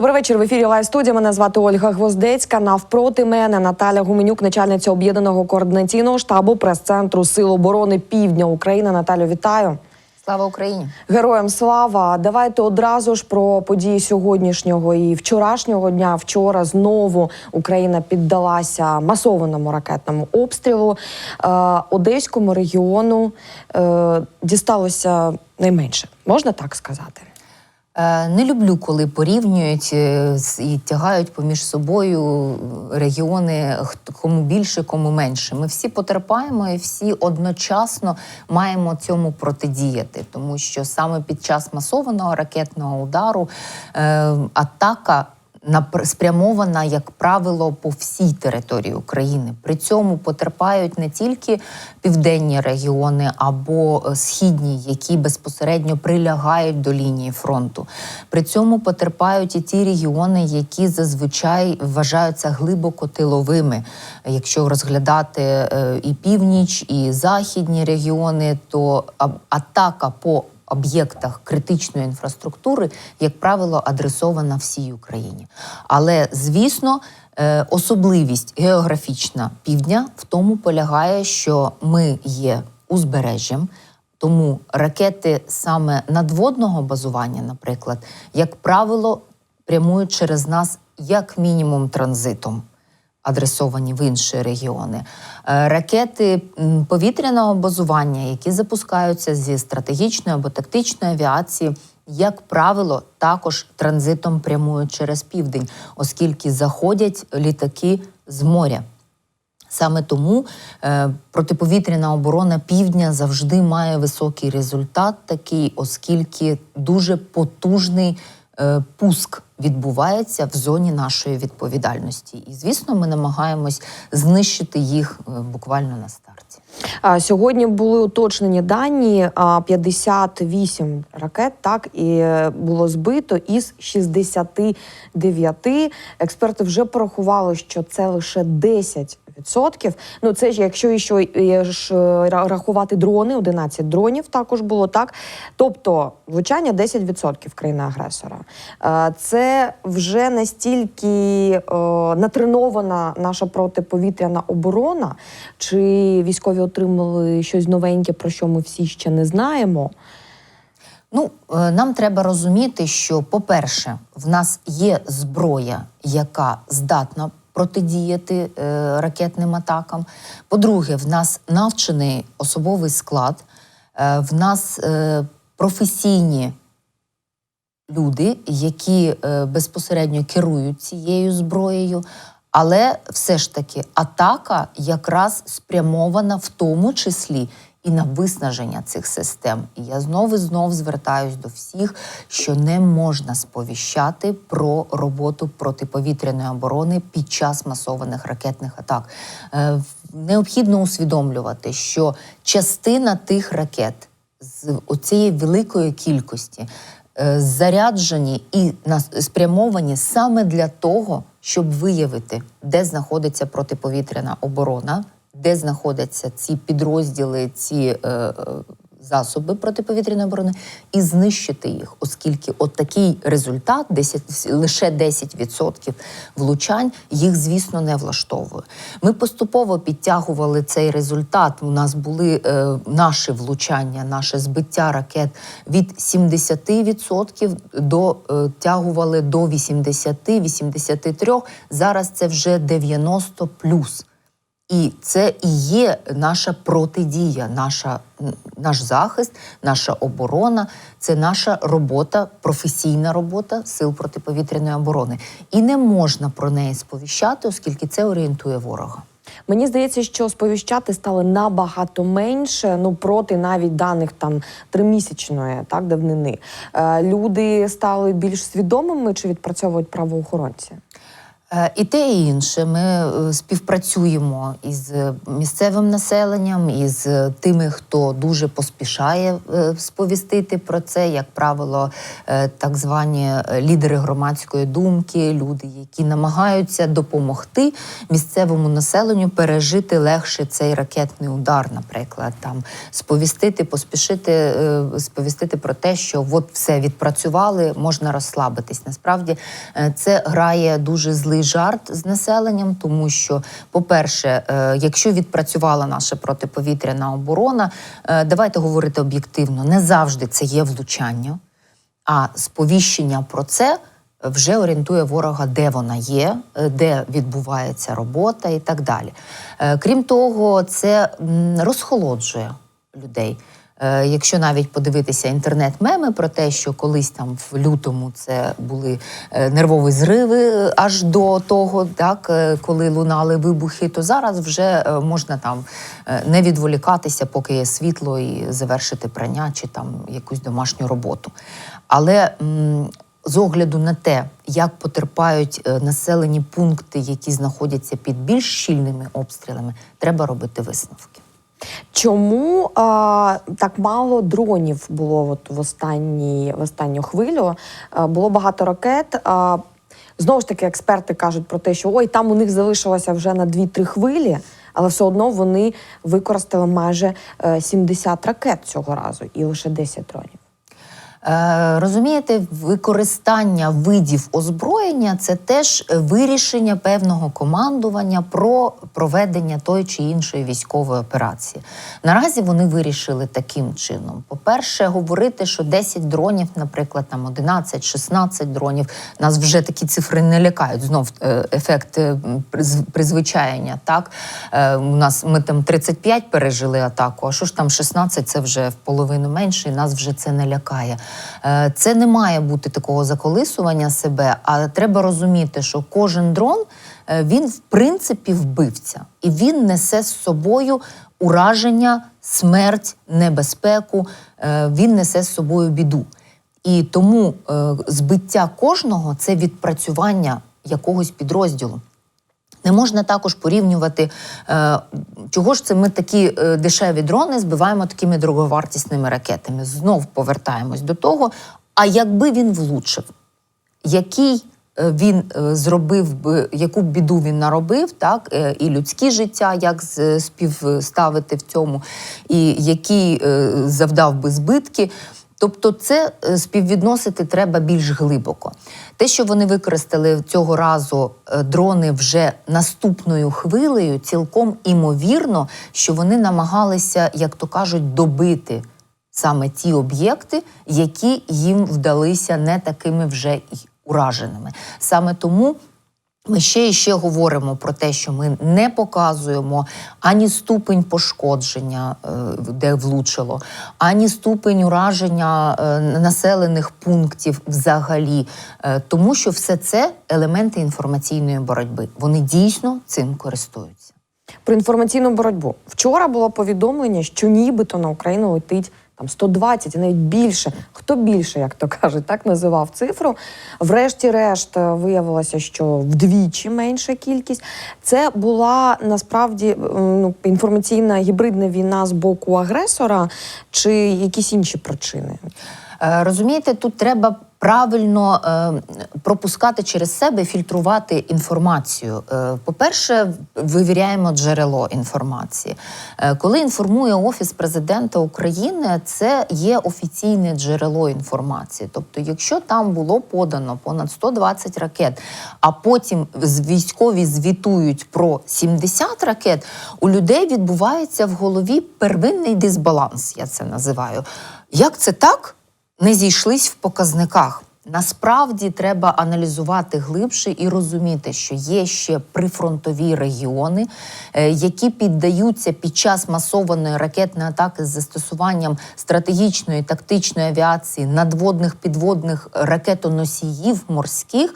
Добрий вечір. В ефірі Лайв студія. Мене звати Ольга Гвоздецька. Навпроти мене Наталя Гуменюк, начальниця об'єднаного координаційного штабу прес-центру Сил оборони Півдня України. Наталю, вітаю. Слава Україні! Героям слава! Давайте одразу ж про події сьогоднішнього і вчорашнього дня. Вчора знову Україна піддалася масованому ракетному обстрілу. Е, Одеському регіону е, дісталося найменше, можна так сказати. Е, Не люблю, коли порівнюють е, і тягають поміж собою регіони, кому більше, кому менше. Ми всі потерпаємо і всі одночасно маємо цьому протидіяти, тому що саме під час масованого ракетного удару е, атака спрямована, як правило, по всій території України. При цьому потерпають не тільки південні регіони або е, східні, які безпосередньо прилягають до лінії фронту. При цьому потерпають і ті регіони, які зазвичай вважаються глибоко тиловими. Якщо розглядати е, і північ, і західні регіони, то атака по об'єктах критичної інфраструктури, як правило, адресована всій Україні. Але звісно, е, особливість географічна півдня в тому полягає, що ми є узбережжям. Тому ракети саме надводного базування, наприклад, як правило, прямують через нас як мінімум транзитом адресовані в інші регіони. Е, Ракети повітряного базування, які запускаються зі стратегічної або тактичної авіації, як правило, також транзитом прямують через південь, оскільки заходять літаки з моря. Саме тому е, протиповітряна оборона півдня завжди має високий результат, такий, оскільки дуже потужний пуск відбувається в зоні нашої відповідальності. І звісно, ми намагаємось знищити їх е, буквально на старті. Сьогодні були уточнені дані. а, 58 ракет, так і е, було збито із 69. Експерти вже порахували, що це лише 10 Відсотків. Ну це ж якщо е, ж, е, рахувати дрони, 11 дронів також було так. Тобто влучання 10% країни-агресора. Е, Це вже настільки е, натренована наша протиповітряна оборона, чи військові отримали щось новеньке, про що ми всі ще не знаємо. Ну, нам треба розуміти, що, по-перше, в нас є зброя, яка здатна протидіяти е, ракетним атакам. По-друге, в нас навчений особовий склад, е, в нас е, професійні люди, які безпосередньо керують цією зброєю. Але все ж таки атака якраз спрямована в тому числі і на виснаження цих систем. І я знову і знов звертаюсь до всіх, що не можна сповіщати про роботу протиповітряної оборони під час масованих ракетних атак. Е, Необхідно усвідомлювати, що частина тих ракет з оцієї великої кількості е, заряджені і спрямовані саме для того, щоб виявити, де знаходиться протиповітряна оборона, де знаходяться ці підрозділи, ці е, е, засоби протиповітряної оборони, і знищити їх, оскільки от такий результат, 10, лише 10% влучань, їх, звісно, не влаштовує. Ми поступово підтягували цей результат. У нас були е, наші влучання, наше збиття ракет від 70% до е, тягували до 80-83%. Зараз це вже 90 плюс. І це і є наша протидія, наша, наш захист, наша оборона, це наша робота, професійна робота сил протиповітряної оборони. І не можна про неї сповіщати, оскільки це орієнтує ворога. Мені здається, що сповіщати стали набагато менше. Ну проти навіть даних там тримісячної так давнини. Е, люди стали більш свідомими чи відпрацьовують правоохоронці? Е, І те, і інше. Ми е, співпрацюємо із е, місцевим населенням, із тими, хто дуже поспішає сповістити про це, як правило, так звані лідери громадської думки, люди, які намагаються допомогти місцевому населенню пережити легше цей ракетний удар, наприклад, там сповістити, поспішити, сповістити про те, що от все відпрацювали, можна розслабитись. Насправді це грає дуже злий жарт з населенням, тому що, по-перше, е, якщо відпрацювала наша протиповітряна оборона, е, давайте говорити об'єктивно, не завжди це є влучання, а сповіщення про це. Вже орієнтує ворога, де вона є, е, де відбувається робота і так далі. Крім того, це розхолоджує людей. Е, Якщо навіть подивитися інтернет-меми про те, що колись там в лютому це були е, нервові зриви е, аж до того, так коли лунали вибухи, то зараз вже можна там не відволікатися, поки є світло, і завершити прання чи там якусь домашню роботу. Але з огляду на те, як потерпають населені пункти, які знаходяться під більш щільними обстрілами, треба робити висновки. Чому а, так мало дронів було от в останні в останню хвилю? А, було багато ракет. А, знову ж таки, експерти кажуть про те, що ой, там у них залишилося вже на 2-3 хвилі, але все одно вони використали майже е, 70 ракет цього разу і лише 10 дронів. Е, розумієте, використання видів озброєння це теж вирішення певного командування про проведення тої чи іншої військової операції. Наразі вони вирішили таким чином: по-перше, говорити, що 10 дронів, наприклад, там 11-16 дронів, нас вже такі цифри не лякають. Знов е, ефект е, приз- призвичаєння. Так у нас ми там 35 пережили атаку. А що ж там 16, це вже в половину менше, і нас вже це не лякає. Е, Це не має бути такого заколисування себе, а треба розуміти, що кожен дрон е, він в принципі вбивця, і він несе з собою ураження, смерть, небезпеку. е, Він несе з собою біду. І тому збиття кожного це відпрацювання якогось підрозділу. Не можна також порівнювати, е, чого ж це ми такі е, дешеві дрони збиваємо такими дороговартісними ракетами. Знов повертаємось до того. А якби він влучив, який е, він зробив би, яку біду він наробив, так і людські життя, як співставити в цьому, і який завдав би збитки. Тобто, це е, співвідносити треба більш глибоко. Те, що вони використали цього разу е, дрони вже наступною хвилею, цілком імовірно, що вони намагалися, як то кажуть, добити саме ті об'єкти, які їм вдалися не такими вже й ураженими. Саме тому. Ми ще і ще говоримо про те, що ми не показуємо ані ступень пошкодження, е, де влучило, ані ступень ураження е, населених пунктів взагалі, Е, тому що все це елементи інформаційної боротьби. Вони дійсно цим користуються. Про інформаційну боротьбу. Вчора було повідомлення, що нібито на Україну летить там 120 і навіть більше. Хто більше, як то кажуть, так називав цифру. Врешті-решт е, виявилося, що вдвічі менша кількість. Це була насправді е, ну, інформаційна гібридна війна з боку агресора чи якісь інші причини. Е, Розумієте, тут треба правильно е, пропускати через себе, фільтрувати інформацію. Е, По-перше, вивіряємо джерело інформації. Е, Коли інформує Офіс президента України, це є офіційне джерело інформації. Тобто, якщо там було подано понад 120 ракет, а потім військові звітують про 70 ракет, у людей відбувається в голові первинний дисбаланс, я це називаю. Як це так? Не зійшлись в показниках. Насправді треба аналізувати глибше і розуміти, що є ще прифронтові регіони, е, які піддаються під час масованої ракетної атаки з застосуванням стратегічної тактичної авіації, надводних підводних ракетоносіїв морських.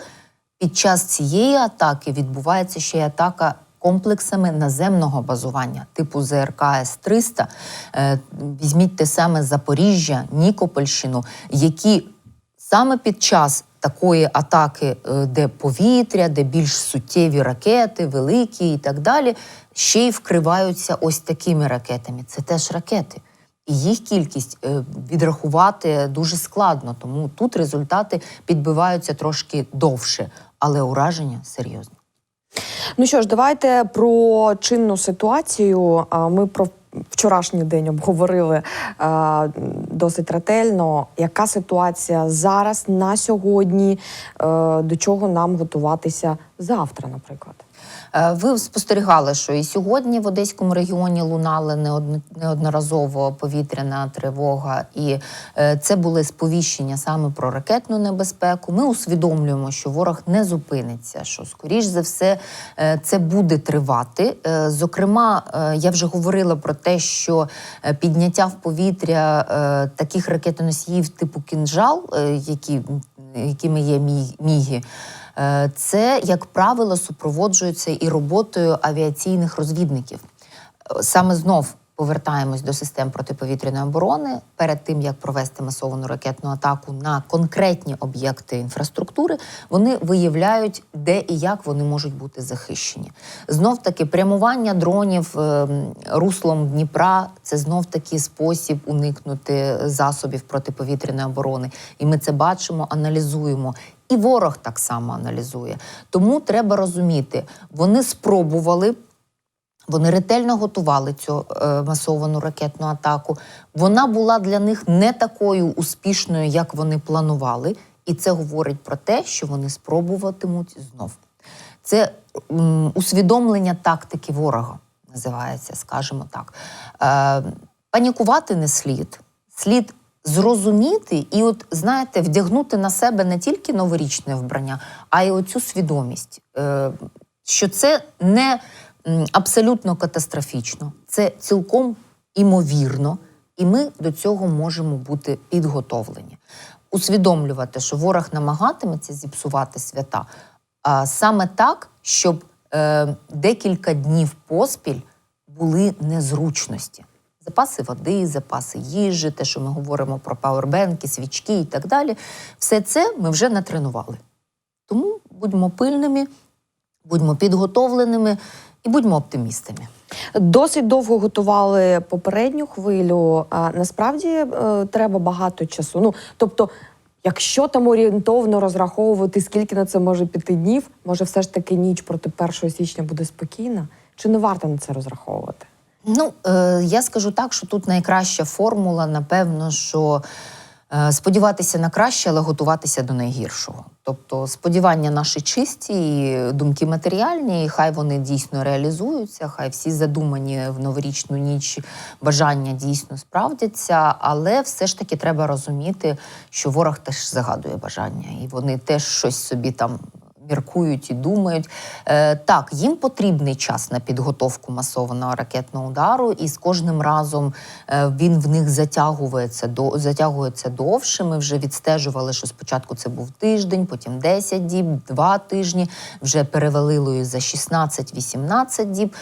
Під час цієї атаки відбувається ще й атака комплексами наземного базування, типу ЗРК С-300. Е, Візьміть те саме Запоріжжя, Нікопольщину, які саме під час такої атаки, е, де повітря, де більш суттєві ракети, великі і так далі, ще й вкриваються ось такими ракетами. Це теж ракети. І їх кількість е, відрахувати дуже складно, тому тут результати підбиваються трошки довше, але ураження серйозне. Ну що ж, давайте про чинну ситуацію. Ми про вчорашній день обговорили досить ретельно. Яка ситуація зараз на сьогодні? Е, До чого нам готуватися завтра, наприклад? Е, Ви спостерігали, що і сьогодні в Одеському регіоні неодно- неодноразово повітряна тривога, і е, це були сповіщення саме про ракетну небезпеку. Ми усвідомлюємо, що ворог не зупиниться, що скоріш за все е, це буде тривати. Зокрема, я вже говорила про те, що підняття в повітря таких ракетоносіїв типу кінжал, які, якими є мі- міги. Е, Це, як правило, супроводжується і роботою авіаційних розвідників. Е, Саме знов повертаємось до систем протиповітряної оборони перед тим, як провести масовану ракетну атаку на конкретні об'єкти інфраструктури, вони виявляють, де і як вони можуть бути захищені. Знов таки прямування дронів е, руслом Дніпра це знов таки спосіб уникнути засобів протиповітряної оборони. І ми це бачимо, аналізуємо. І ворог так само аналізує. Тому треба розуміти, вони спробували. Вони ретельно готували цю е, масовану ракетну атаку. Вона була для них не такою успішною, як вони планували, і це говорить про те, що вони спробуватимуть знов. Це м, усвідомлення тактики ворога, називається, скажімо так. Е, панікувати не слід. Слід зрозуміти і, от знаєте, вдягнути на себе не тільки новорічне вбрання, а й оцю свідомість, е, що це не абсолютно катастрофічно, це цілком імовірно, і ми до цього можемо бути підготовлені. Усвідомлювати, що ворог намагатиметься зіпсувати свята, а саме так, щоб е, декілька днів поспіль були незручності. Запаси води, запаси їжі, те, що ми говоримо про пауербенки, свічки і так далі. Все це ми вже натренували. Тому будьмо пильними, будьмо підготовленими і будьмо оптимістами. Досить довго готували попередню хвилю. А насправді е, треба багато часу. Ну тобто, якщо там орієнтовно розраховувати, скільки на це може піти днів, може, все ж таки ніч проти 1 січня буде спокійна? Чи не варто на це розраховувати? Ну, е, я скажу так, що тут найкраща формула, напевно, що е, сподіватися на краще, але готуватися до найгіршого. Тобто сподівання наші чисті, і думки матеріальні, і хай вони дійсно реалізуються, хай всі задумані в новорічну ніч бажання дійсно справдяться, але все ж таки треба розуміти, що ворог теж загадує бажання, і вони теж щось собі там міркують і думають. Е, так, їм потрібний час на підготовку масованого ракетного удару, і з кожним разом е, він в них затягується до затягується довше. Ми вже відстежували, що спочатку це був тиждень, потім 10 діб, 2 тижні. Вже перевалило за 16-18 діб.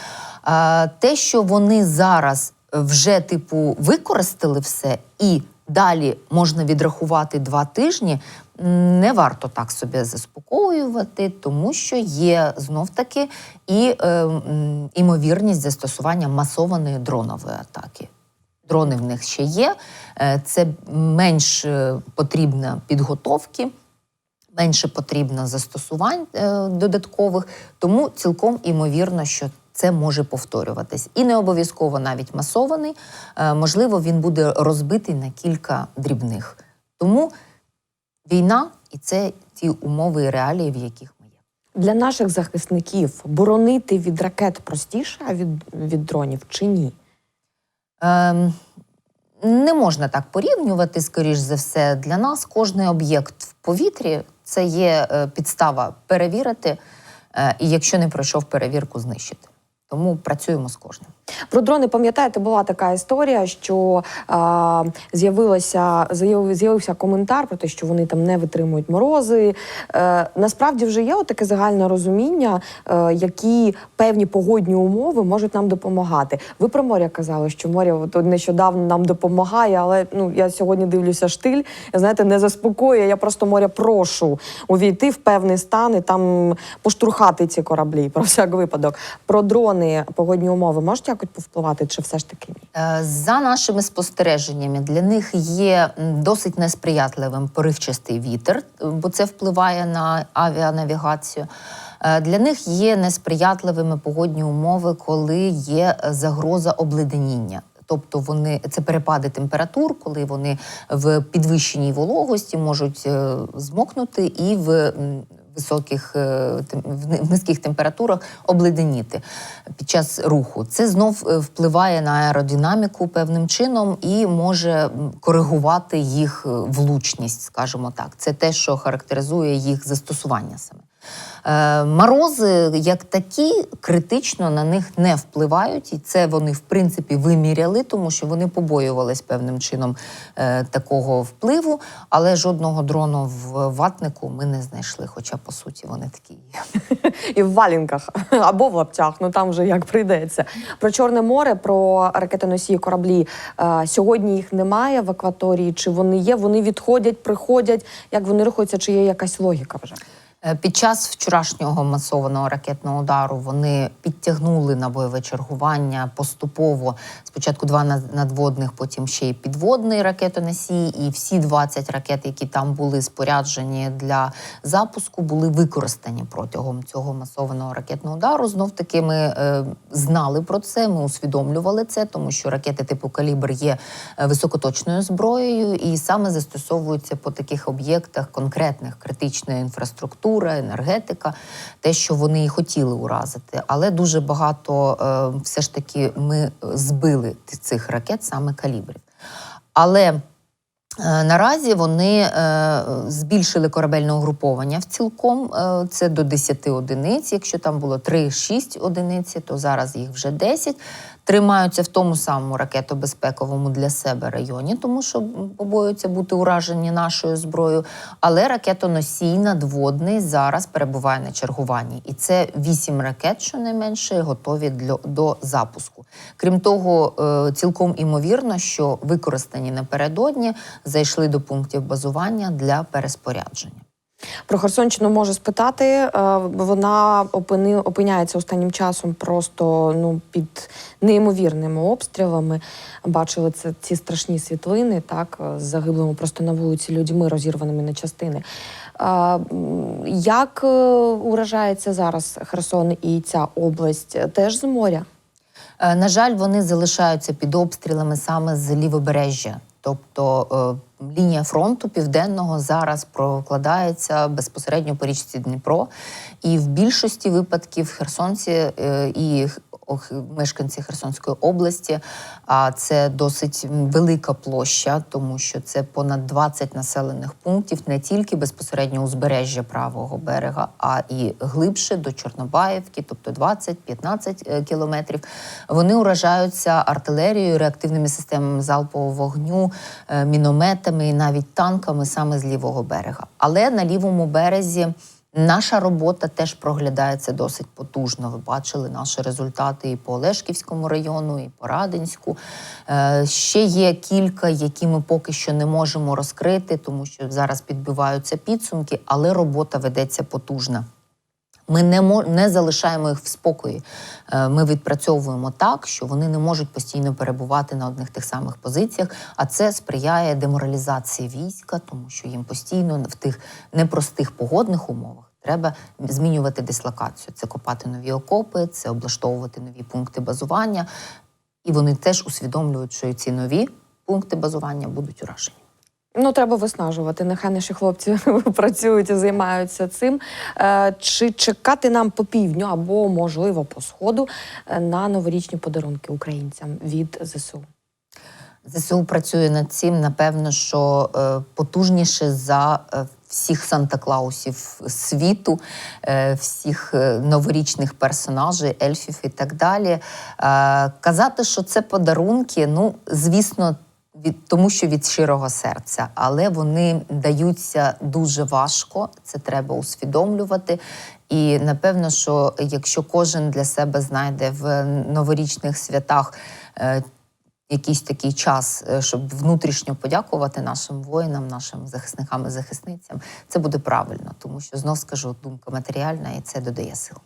Е, те, що вони зараз вже типу використали все і. Далі можна відрахувати два тижні. Не варто так себе заспокоювати, тому що є знов таки і е, імовірність застосування масованої дронової атаки. Дрони в них ще є. е, Це менш е, потрібно підготовки, менше потрібно застосувань е, додаткових, тому цілком імовірно, що це може повторюватись. І не обов'язково навіть масований, можливо, він буде розбитий на кілька дрібних. Тому війна і це ті умови і реалії, в яких ми є. Для наших захисників боронити від ракет простіше, а від, від дронів чи ні? Ем, не можна так порівнювати, скоріш за все, для нас кожний об'єкт в повітрі це є е, підстава перевірити, е, і якщо не пройшов перевірку, знищити. Тому працюємо з кожним. Про дрони пам'ятаєте, була така історія, що а, з'явилося з'яв- з'явився коментар про те, що вони там не витримують морози. Е, насправді вже є таке загальне розуміння, е, які певні погодні умови можуть нам допомагати. Ви про море казали, що море от нещодавно нам допомагає, але ну я сьогодні дивлюся штиль. Знаєте, не заспокоює. Я просто моря прошу увійти в певний стан і там поштурхати ці кораблі про всяк випадок. Про дрони погодні умови можуть якось повпливати, чи все ж таки ні? Е, За нашими спостереженнями, для них є досить несприятливим поривчастий вітер, е, бо це впливає на авіанавігацію. Е, Для них є несприятливими погодні умови, коли є загроза обледеніння. Тобто вони це перепади температур, коли вони в підвищеній вологості можуть змокнути і в високих е, в низьких температурах обледеніти під час руху. Це знов е, впливає на аеродинаміку певним чином і може коригувати їх е, влучність, скажімо так. Це те, що характеризує їх застосування саме. Е, Морози, як такі, критично на них не впливають, і це вони в принципі виміряли, тому що вони побоювались певним чином е, такого впливу, але жодного дрону в ватнику ми не знайшли. Хоча по суті вони такі є. І в валінках або в лаптях, ну там вже як прийдеться. Про Чорне море, про ракетоносії кораблі. Е, сьогодні їх немає в акваторії. Чи вони є? Вони відходять, приходять. Як вони рухаються? Чи є якась логіка вже? Е, Під час вчорашнього масованого ракетного удару вони підтягнули на бойове чергування поступово. Спочатку два над- надводних, потім ще й підводний ракетоносій. І всі 20 ракет, які там були споряджені для запуску, були використані протягом цього масованого ракетного удару. Знов таки ми е, знали про це, ми усвідомлювали це, тому що ракети типу калібр є е, високоточною зброєю і саме застосовуються по таких об'єктах конкретних критичної інфраструктури, енергетика, те, що вони і хотіли уразити. Але дуже багато е, все ж таки ми збили цих ракет саме калібрів. Але Е, Наразі вони е, збільшили корабельне угруповання в цілком. Це до 10 одиниць. Якщо там було 3-6 одиниці, то зараз їх вже 10. Тримаються в тому самому ракетобезпековому для себе районі, тому що побоюються бути уражені нашою зброєю. Але ракетоносій надводний зараз перебуває на чергуванні. І це 8 ракет, щонайменше, готові для, до запуску. Крім того, е, цілком імовірно, що використані напередодні зайшли до пунктів базування для переспорядження. Про Херсонщину можу спитати. Е, Вона опини, опиняється останнім часом просто ну під неймовірними обстрілами. Бачили це ці страшні світлини, так з загиблими просто на вулиці людьми, розірваними на частини. Е, Як е, уражається зараз Херсон і ця область? Теж з моря? Е, На жаль, вони залишаються під обстрілами саме з лівобережжя. Тобто е, лінія фронту південного зараз прокладається безпосередньо по річці Дніпро, і в більшості випадків херсонці е, і мешканці Херсонської області, а це досить велика площа, тому що це понад 20 населених пунктів, не тільки безпосередньо узбережжя правого берега, а і глибше до Чорнобаївки, тобто 20-15 е, кілометрів. Вони уражаються артилерією, реактивними системами залпового вогню, е, мінометами і навіть танками саме з лівого берега. Але на лівому березі. Наша робота теж проглядається досить потужно. Ви бачили наші результати і по Олешківському району, і по Радинську. Е, ще є кілька, які ми поки що не можемо розкрити, тому що зараз підбиваються підсумки, але робота ведеться потужна. Ми не не залишаємо їх в спокої. Е, Ми відпрацьовуємо так, що вони не можуть постійно перебувати на одних тих самих позиціях, а це сприяє деморалізації війська, тому що їм постійно в тих непростих погодних умовах треба змінювати дислокацію. Це копати нові окопи, це облаштовувати нові пункти базування. І вони теж усвідомлюють, що ці нові пункти базування будуть уражені. Ну, треба виснажувати. Нехай наші хлопці працюють і займаються цим. Е, Чи чекати нам по півдню або, можливо, по сходу е, на новорічні подарунки українцям від ЗСУ? ЗСУ працює над цим, напевно, що е, потужніше за всіх Санта-Клаусів світу, всіх новорічних персонажей, ельфів і так далі. Казати, що це подарунки, ну, звісно, від тому, що від щирого серця, але вони даються дуже важко. Це треба усвідомлювати. І напевно, що якщо кожен для себе знайде в новорічних святах е, якийсь такий час, е, щоб внутрішньо подякувати нашим воїнам, нашим захисникам і захисницям, це буде правильно, тому що знов скажу, думка матеріальна, і це додає сил.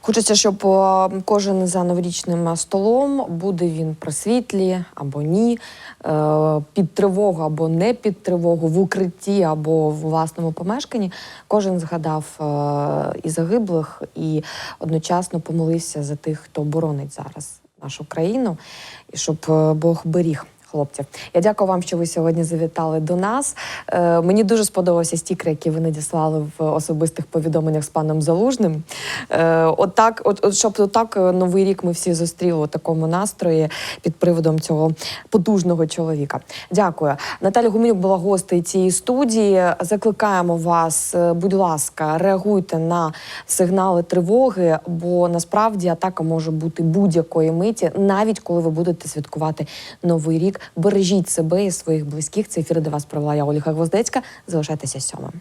Хочеться, щоб е, кожен за новорічним столом буде він при світлі або ні, е, під тривогу або не під тривогу, в укритті або в власному помешканні. Кожен згадав е, і загиблих, і одночасно помолився за тих, хто боронить зараз нашу країну, і щоб Бог беріг. Хлопців, я дякую вам, що ви сьогодні завітали до нас. Е, мені дуже сподобався стікер, який ви надіслали в особистих повідомленнях з паном Залужним. Е, от от, от щоб отак е, новий рік ми всі зустріли у такому настрої під приводом цього потужного чоловіка. Дякую. Наталя Гуменюк була гостею цієї студії. Закликаємо вас, е, будь ласка, реагуйте на сигнали тривоги, бо насправді атака може бути будь-якої миті, навіть коли ви будете святкувати новий рік. Бережіть себе і своїх близьких. Цей ефір до вас провела я Ольга Гвоздецька. Залишайтеся сьомим.